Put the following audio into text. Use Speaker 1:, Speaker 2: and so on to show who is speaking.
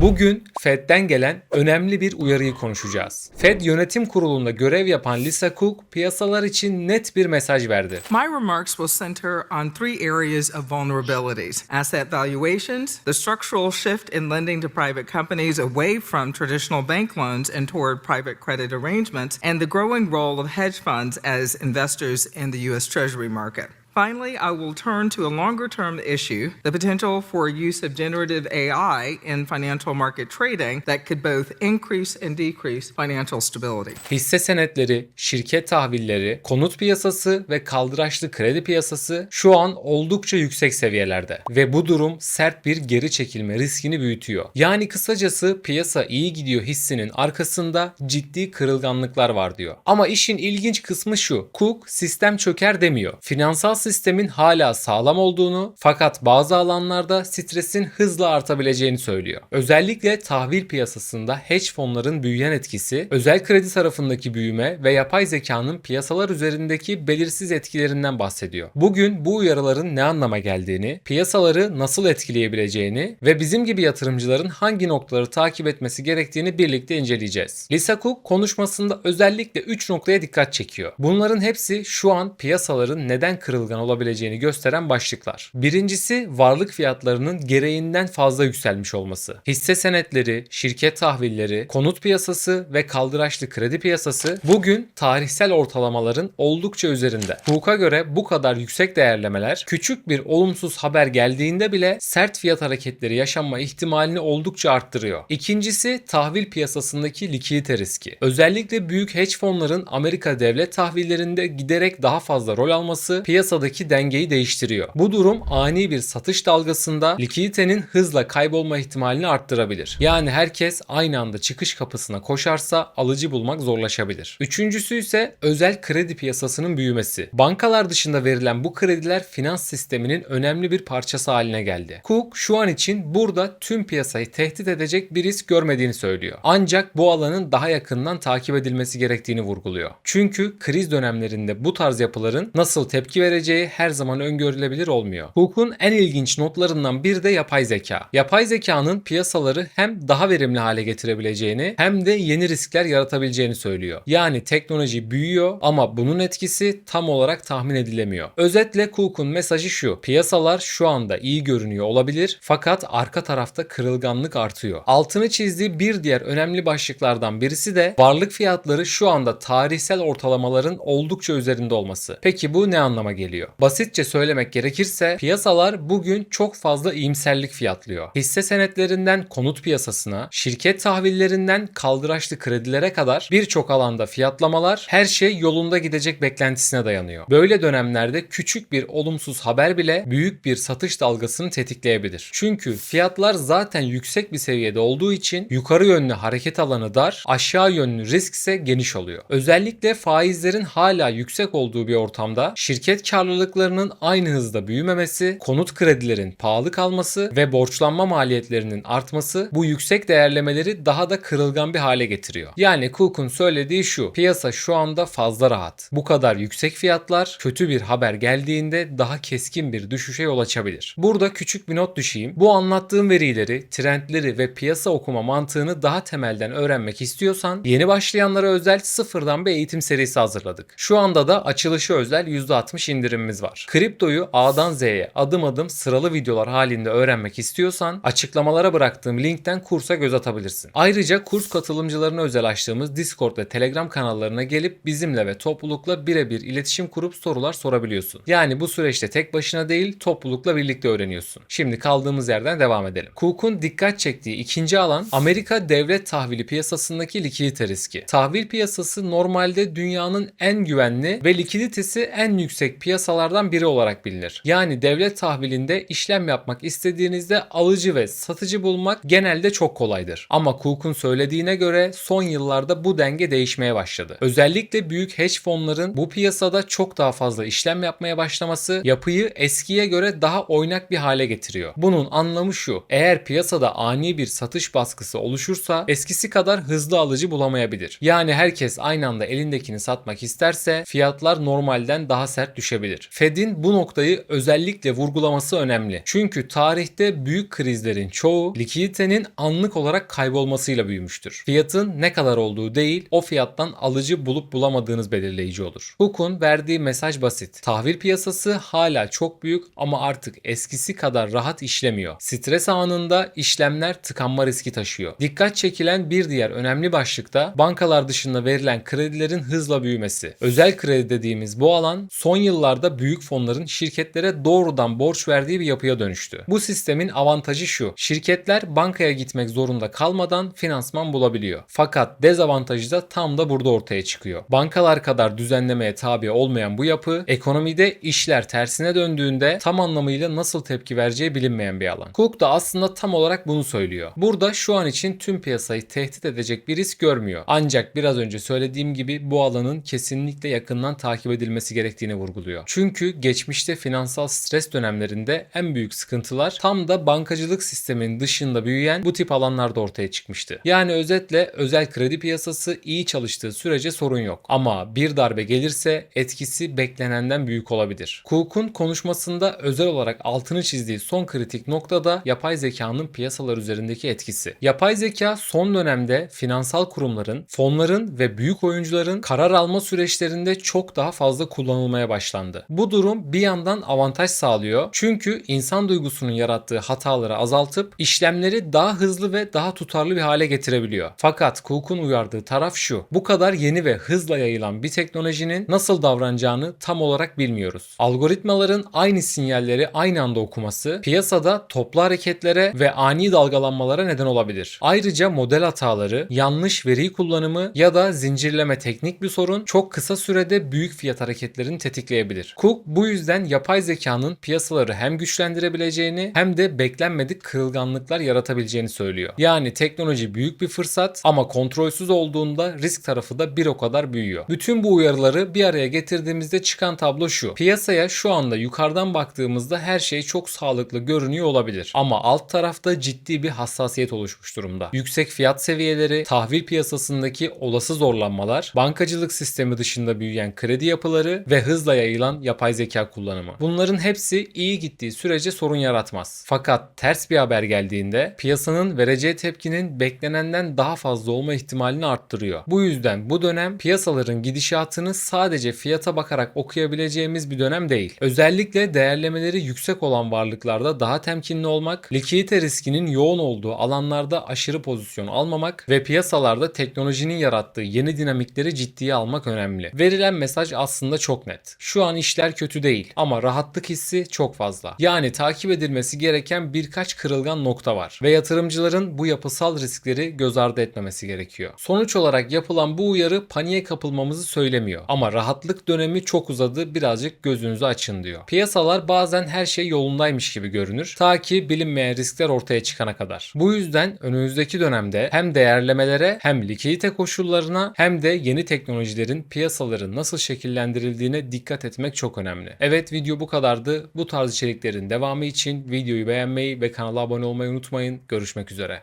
Speaker 1: Bugün Fed'den gelen önemli bir uyarıyı konuşacağız. Fed Yönetim Kurulu'nda görev yapan Lisa Cook piyasalar için net bir mesaj verdi.
Speaker 2: My remarks will center on three areas of vulnerabilities asset valuations, the structural shift in lending to private companies away from traditional bank loans and toward private credit arrangements, and the growing role of hedge funds as investors in the U.S. Treasury market. Finally, I will turn to a longer term issue the potential for use of generative AI in financial market trading that could both increase and decrease financial stability.
Speaker 1: Hisse senetleri, şirket tahvilleri, konut piyasası ve kaldıraçlı kredi piyasası şu an oldukça yüksek seviyelerde ve bu durum sert bir geri çekilme riskini büyütüyor. Yani kısacası piyasa iyi gidiyor hissinin arkasında ciddi kırılganlıklar var diyor. Ama işin ilginç kısmı şu. Cook sistem çöker demiyor. Finansal sistemin hala sağlam olduğunu fakat bazı alanlarda stresin hızla artabileceğini söylüyor. Özellikle tahvil piyasasında hedge fonların büyüyen etkisi, özel kredi tarafındaki büyüme ve yapay zekanın piyasalar üzerindeki belirsiz etkilerinden bahsediyor. Bugün bu uyarıların ne anlama geldiğini, piyasaları nasıl etkileyebileceğini ve bizim gibi yatırımcıların hangi noktaları takip etmesi gerektiğini birlikte inceleyeceğiz. Lisa Cook konuşmasında özellikle 3 noktaya dikkat çekiyor. Bunların hepsi şu an piyasaların neden kırılgan olabileceğini gösteren başlıklar. Birincisi varlık fiyatlarının gereğinden fazla yükselmiş olması. Hisse senetleri, şirket tahvilleri, konut piyasası ve kaldıraçlı kredi piyasası bugün tarihsel ortalamaların oldukça üzerinde. Cook'a göre bu kadar yüksek değerlemeler küçük bir olumsuz haber geldiğinde bile sert fiyat hareketleri yaşanma ihtimalini oldukça arttırıyor. İkincisi tahvil piyasasındaki likidite riski. Özellikle büyük hedge fonların Amerika devlet tahvillerinde giderek daha fazla rol alması piyasadaki dengeyi değiştiriyor. Bu durum ani bir satış dalgasında likiditenin hızla kaybolma ihtimalini arttırabilir. Yani herkes aynı anda çıkış kapısına koşarsa alıcı bulmak zorlaşabilir. Üçüncüsü ise özel kredi piyasasının büyümesi. Bankalar dışında verilen bu krediler finans sisteminin önemli bir parçası haline geldi. Cook şu an için burada tüm piyasayı tehdit edecek bir risk görmediğini söylüyor. Ancak bu alanın daha yakından takip edilmesi gerektiğini vurguluyor. Çünkü kriz dönemlerinde bu tarz yapıların nasıl tepki vereceği her zaman öngörülebilir olmuyor. Cook'un en ilginç notlarından bir de yapay zeka. Yapay zekanın piyasaları hem daha verimli hale getirebileceğini hem de yeni riskler yaratabileceğini söylüyor. Yani teknoloji büyüyor ama bunun etkisi tam olarak tahmin edilemiyor. Özetle Cook'un mesajı şu. Piyasalar şu anda iyi görünüyor olabilir fakat arka tarafta kırılganlık artıyor. Altını çizdiği bir diğer önemli başlıklardan birisi de varlık fiyatları şu anda tarihsel ortalamaların oldukça üzerinde olması. Peki bu ne anlama geliyor? Basitçe söylemek gerekirse piyasalar bugün çok fazla iyimserlik fiyatlıyor. Hisse senetlerinden konut piyasasına, şirket tahvillerinden kaldıraçlı kredilere kadar birçok alanda fiyatlamalar her şey yolunda gidecek beklentisine dayanıyor. Böyle dönemlerde küçük bir olumsuz haber bile büyük bir satış dalgasını tetikleyebilir. Çünkü fiyatlar zaten yüksek bir seviyede olduğu için yukarı yönlü hareket alanı dar, aşağı yönlü risk ise geniş oluyor. Özellikle faizlerin hala yüksek olduğu bir ortamda şirket karlılıklarının aynı hızda büyümemesi, konut kredilerin pahalı kalması ve borçlanma maliyetlerinin artması bu yüksek değerlemeleri daha da kırılgan bir hale getiriyor. Yani Cook'un söylediği şu, piyasa şu anda fazla rahat. Bu kadar yüksek fiyatlar kötü bir haber geldiğinde daha keskin bir düşüşe yol açabilir. Burada küçük bir not düşeyim. Bu anlattığım verileri, trendleri ve piyasa okuma mantığını daha temelden öğrenmek istiyorsan yeni başlayanlara özel sıfırdan bir eğitim serisi hazırladık. Şu anda da açılışı özel %60 indirimimiz var. Kriptoyu A'dan Z'ye adım adım sıralı videolar halinde öğrenmek istiyorsan açıklamalara bıraktığım linkten kursa göz atabilirsin. Ayrıca kurs katılımcılarına özel açtığımız Discord ve Telegram kanallarına gelip bizimle ve toplulukla birebir iletişim kurup sorular sorabiliyorsun. Yani bu süreçte tek başına değil toplulukla birlikte öğreniyorsun. Şimdi kaldığımız yerden devam edelim. Cook'un dikkat çektiği ikinci alan Amerika devlet tahvili piyasasındaki likidite riski. Tahvil piyasası normalde dünyanın en güvenli ve likiditesi en yüksek piyasalardan biri olarak bilinir. Yani devlet tahvilinde işlem yapmak istediğinizde alıcı ve satıcı bulmak genelde çok kolaydır. Ama Cook'un söylediğine göre son yıllarda bu denge değişmeye başladı. Özellikle büyük hedge fonların bu piyasada çok daha fazla işlem yapmaya başlaması yapıyı eskiye göre daha oynak bir hale getiriyor. Bunun anlamı şu. Eğer piyasada ani bir satış baskısı oluşursa eskisi kadar hızlı alıcı bulamayabilir. Yani herkes aynı anda elindekini satmak isterse fiyatlar normalden daha sert düşebilir. Olabilir. Fed'in bu noktayı özellikle vurgulaması önemli. Çünkü tarihte büyük krizlerin çoğu likiditenin anlık olarak kaybolmasıyla büyümüştür. Fiyatın ne kadar olduğu değil, o fiyattan alıcı bulup bulamadığınız belirleyici olur. Hook'un verdiği mesaj basit. Tahvil piyasası hala çok büyük ama artık eskisi kadar rahat işlemiyor. Stres anında işlemler tıkanma riski taşıyor. Dikkat çekilen bir diğer önemli başlıkta bankalar dışında verilen kredilerin hızla büyümesi. Özel kredi dediğimiz bu alan son yıllarda büyük fonların şirketlere doğrudan borç verdiği bir yapıya dönüştü. Bu sistemin avantajı şu. Şirketler bankaya gitmek zorunda kalmadan finansman bulabiliyor. Fakat dezavantajı da tam da burada ortaya çıkıyor. Bankalar kadar düzenlemeye tabi olmayan bu yapı ekonomide işler tersine döndüğünde tam anlamıyla nasıl tepki vereceği bilinmeyen bir alan. Cook da aslında tam olarak bunu söylüyor. Burada şu an için tüm piyasayı tehdit edecek bir risk görmüyor. Ancak biraz önce söylediğim gibi bu alanın kesinlikle yakından takip edilmesi gerektiğini vurguluyor. Çünkü geçmişte finansal stres dönemlerinde en büyük sıkıntılar tam da bankacılık sisteminin dışında büyüyen bu tip alanlarda ortaya çıkmıştı. Yani özetle özel kredi piyasası iyi çalıştığı sürece sorun yok. Ama bir darbe gelirse etkisi beklenenden büyük olabilir. Cook'un konuşmasında özel olarak altını çizdiği son kritik nokta da yapay zekanın piyasalar üzerindeki etkisi. Yapay zeka son dönemde finansal kurumların, fonların ve büyük oyuncuların karar alma süreçlerinde çok daha fazla kullanılmaya başlandı. Bu durum bir yandan avantaj sağlıyor. Çünkü insan duygusunun yarattığı hataları azaltıp işlemleri daha hızlı ve daha tutarlı bir hale getirebiliyor. Fakat Cook'un uyardığı taraf şu. Bu kadar yeni ve hızla yayılan bir teknolojinin nasıl davranacağını tam olarak bilmiyoruz. Algoritmaların aynı sinyalleri aynı anda okuması piyasada toplu hareketlere ve ani dalgalanmalara neden olabilir. Ayrıca model hataları, yanlış veri kullanımı ya da zincirleme teknik bir sorun çok kısa sürede büyük fiyat hareketlerini tetikleyebilir. Cook bu yüzden yapay zekanın piyasaları hem güçlendirebileceğini hem de beklenmedik kırılganlıklar yaratabileceğini söylüyor. Yani teknoloji büyük bir fırsat ama kontrolsüz olduğunda risk tarafı da bir o kadar büyüyor. Bütün bu uyarıları bir araya getirdiğimizde çıkan tablo şu. Piyasaya şu anda yukarıdan baktığımızda her şey çok sağlıklı görünüyor olabilir. Ama alt tarafta ciddi bir hassasiyet oluşmuş durumda. Yüksek fiyat seviyeleri, tahvil piyasasındaki olası zorlanmalar, bankacılık sistemi dışında büyüyen kredi yapıları ve hızla yayılan yapay zeka kullanımı. Bunların hepsi iyi gittiği sürece sorun yaratmaz. Fakat ters bir haber geldiğinde piyasanın vereceği tepkinin beklenenden daha fazla olma ihtimalini arttırıyor. Bu yüzden bu dönem piyasaların gidişatını sadece fiyata bakarak okuyabileceğimiz bir dönem değil. Özellikle değerlemeleri yüksek olan varlıklarda daha temkinli olmak, likidite riskinin yoğun olduğu alanlarda aşırı pozisyon almamak ve piyasalarda teknolojinin yarattığı yeni dinamikleri ciddiye almak önemli. Verilen mesaj aslında çok net. Şu an işler kötü değil ama rahatlık hissi çok fazla. Yani takip edilmesi gereken birkaç kırılgan nokta var ve yatırımcıların bu yapısal riskleri göz ardı etmemesi gerekiyor. Sonuç olarak yapılan bu uyarı paniğe kapılmamızı söylemiyor ama rahatlık dönemi çok uzadı birazcık gözünüzü açın diyor. Piyasalar bazen her şey yolundaymış gibi görünür ta ki bilinmeyen riskler ortaya çıkana kadar. Bu yüzden önümüzdeki dönemde hem değerlemelere hem likidite koşullarına hem de yeni teknolojilerin piyasaları nasıl şekillendirildiğine dikkat etmek çok önemli. Evet video bu kadardı. Bu tarz içeriklerin devamı için videoyu beğenmeyi ve kanala abone olmayı unutmayın. Görüşmek üzere.